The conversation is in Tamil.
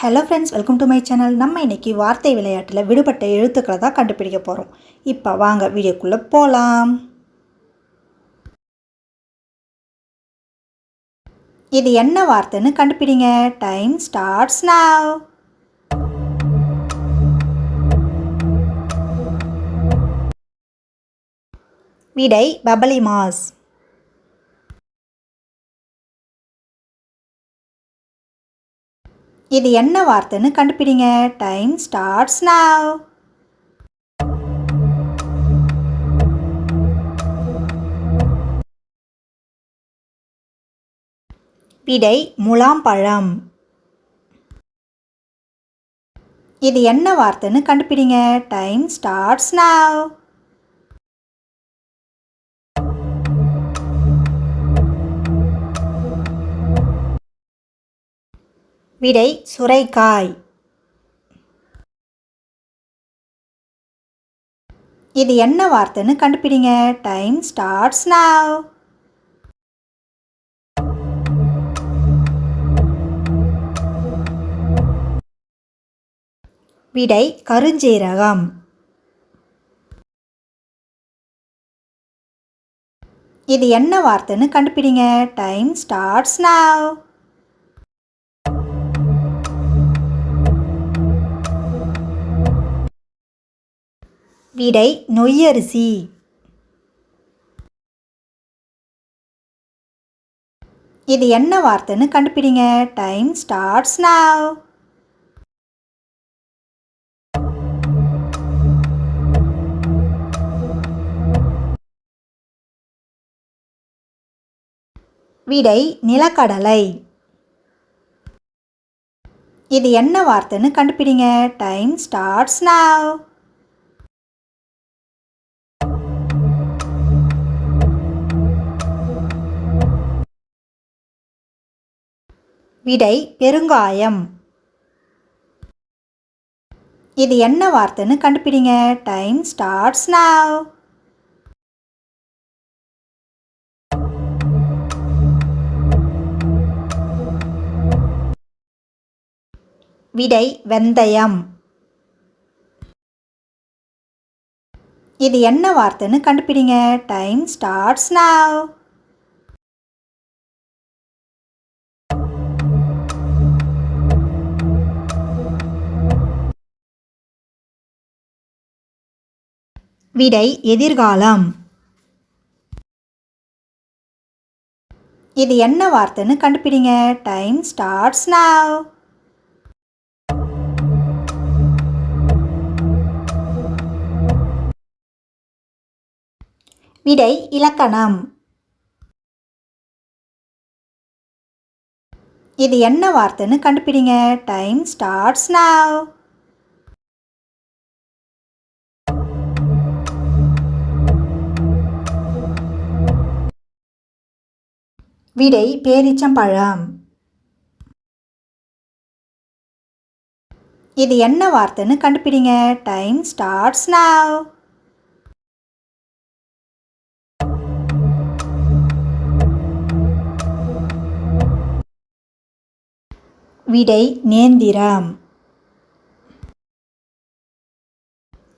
Hello friends welcome to my channel நம்ம இன்னைக்கு வார்த்தை விளையாட்டில் விடுபட்ட எழுத்துக்களை தான் கண்டுபிடிக்க போகிறோம் இப்போ வாங்க வீடியோக்குள்ளே போகலாம் இது என்ன வார்த்தைன்னு கண்டுபிடிங்க. டைம் ஸ்டார்ட்ஸ் நாவ் விடை பபலி மாஸ் இது என்ன வார்த்தைன்னு கண்டுபிடிங்க. டைம் ஸ்டார்ட்ஸ் நாவ் விடை முலாம்பழம் இது என்ன வார்த்தைன்னு கண்டுபிடிங்க. டைம் ஸ்டார்ட்ஸ் நாவ் விடை சுரைக்காய். இது என்ன வார்த்தைன்னு கண்டுபிடிங்க. டைம் ஸ்டார்ட்ஸ் நாவ் விடை கருஞ்சீரகம். இது என்ன வார்த்தைன்னு கண்டுபிடிங்க. டைம் ஸ்டார்ட்ஸ் நாவ் விடை நொய்யரிசி. இது என்ன வார்த்தைன்னு கண்டுபிடிங்க. டைம் ஸ்டார்ட்ஸ் நாவ் விடை நிலக்கடலை. இது என்ன வார்த்தைன்னு கண்டுபிடிங்க. டைம் ஸ்டார்ட்ஸ் நாவ் விடை பெருங்காயம். இது என்ன வார்த்தைன்னு கண்டுபிடிங்க. டைம் ஸ்டார்ட்ஸ் நாவ் விடை வெந்தயம். இது என்ன வார்த்தைன்னு கண்டுபிடிங்க. டைம் ஸ்டார்ட்ஸ் நாவ் விடை எதிர்காலம். இது என்ன வார்த்தைன்னு கண்டுபிடிங்க. டைம் ஸ்டார்ட்ஸ் நாவ் விடை இலக்கணம். இது என்ன வார்த்தைன்னு கண்டுபிடிங்க. டைம் ஸ்டார்ட்ஸ் நாவ் விடை பேரிச்சம்பழம். இது என்ன வார்த்தைன்னு கண்டுபிடிங்க. டைம் ஸ்டார்ட்ஸ் நாவ் விடை நேந்திரம்.